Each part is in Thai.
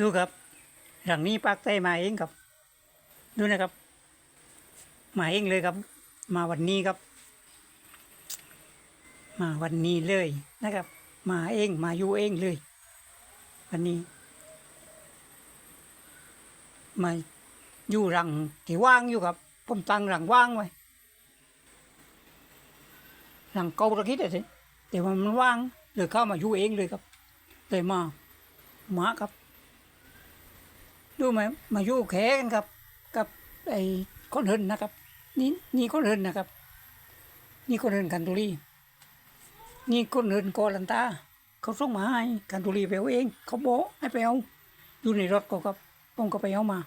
ดูครับหลังนี้ปากใต้มาเองครับ ดูนะครับ มาเองเลยครับ มาวันนี้ครับ มาวันนี้เลยนะครับ มาเองมาอยู่เองเลย วันนี้ มาอยู่รังที่ว่างอยู่ครับผมตั้งรังว่างไว้รังเก่าตะคิดอะสิแต่ว่ามันว่างเลยเข้ามาอยู่เองเลยครับเลยมามาครับ ดูไหมมาอยู่แขกันครับ กับไอ้คนเฮินนะครับ นี่นี่คนเฮินนะครับ นี่คนเฮินกันตุลีนี่คนเฮินโกลันตา เขาส่งมาให้กันตุลีไปเอาเอง เขาบอกให้ไปเอาอยู่ในรถก็ครับผมก็ไปเอามา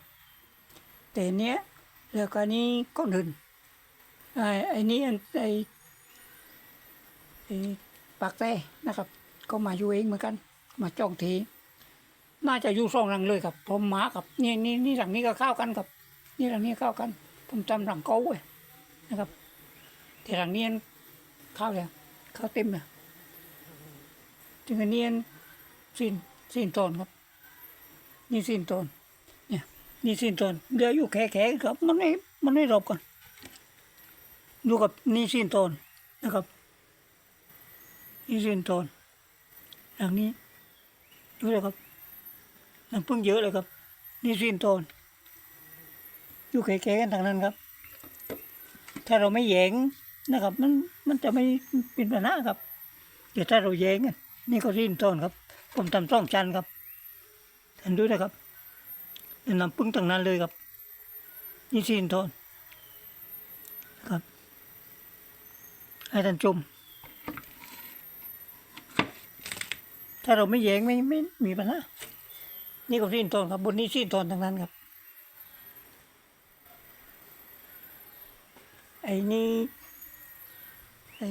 แต่เนี้ยแล้วก็นี่คนเฮินไอ้ไอ้นี่ไอ้ไอ้ปากแต่นะครับ ก็มาอยู่เองเหมือนกัน มาจ้องที น่าจะอยู่สองหลังเลยครับผมหมากับนี่นี่นี่หลังนี้ก็เข้ากันครับ นี่หลังนี้เข้ากันผมจำหลังเก้าไว้นะครับแต่หลังนี้เข้าแล้วเข้าเต็มเลยถึงอันนี้สิ้นสิ้นตอนครับ นี่สิ้นตอนเนี่ยนี่สิ้นตอนเดี๋ยวอยู่แค่แค่ครับ มันไม่มันไม่รบกันดูกับนี่สิ้นตอนนะครับนี่สิ้นตอนหลังนี้ดูเลยครับ น้ำพึ่งเยอะเลยครับ นี่สิ้นตอนอยู่แก่ๆกันทางนั้นครับ ถ้าเราไม่แยงนะครับ มันมันจะไม่เป็นปัญหาครับเดี๋ยวถ้าเราแยงนี่ก็สิ้นตอนครับ ผมทำซ่องชันครับเห็นด้วยนะครับน้ำพึ่งทางนั้นเลยครับ นี่สิ้นตอนครับให้ท่านชมถ้าเราไม่แยงไม่ไม่มีปัญหา นี่ก็สิ้นตอนครับบนนี้สิ้นตอนทั้งนั้นครับ ไอ้นี่ไอ้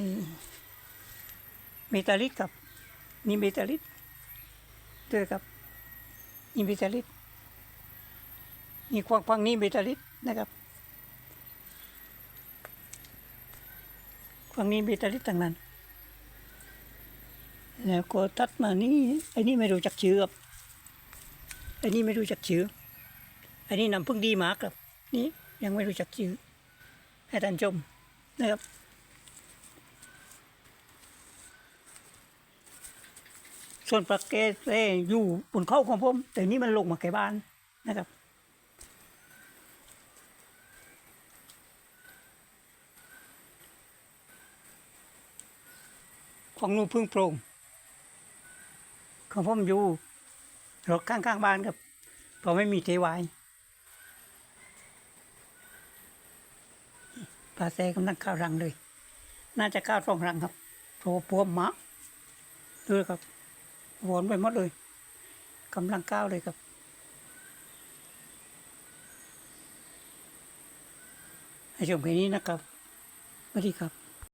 เมตาลิสครับ นี่เมตาลิสเจอครับนี่เมตาลิสนี่ควางฟังนี่เมตาลิสนะครับฝั่งนี้เมตาลิสทั้งนั้นแล้วก็ตัดมานี่ไอ้นี่ไม่รู้จักชื่อครับ อันนี้ไม่รู้จักชื่อ อันนี้น้ำพึ่งดีมากครับ นี่ยังไม่รู้จักชื่อ ให้ท่านชมนะครับ ส่วนปลาเกสเอ่อยู่บนเข้าของผม แต่นี่มันลงมาแก่บ้านนะครับ ของนูพึ่งโปร่งของผมอยู่ รถข้างๆบ้านครับเพราะไม่มีเทวายปลาแซกำลังเข้ารังเลย น่าจะเข้าสองรังครับเพราะว่พวมมาดูเลยครับวนไปหมดเลยกำลังก้าวเลยครับให้ชมแค่นี้นะครับสวัสดีครับ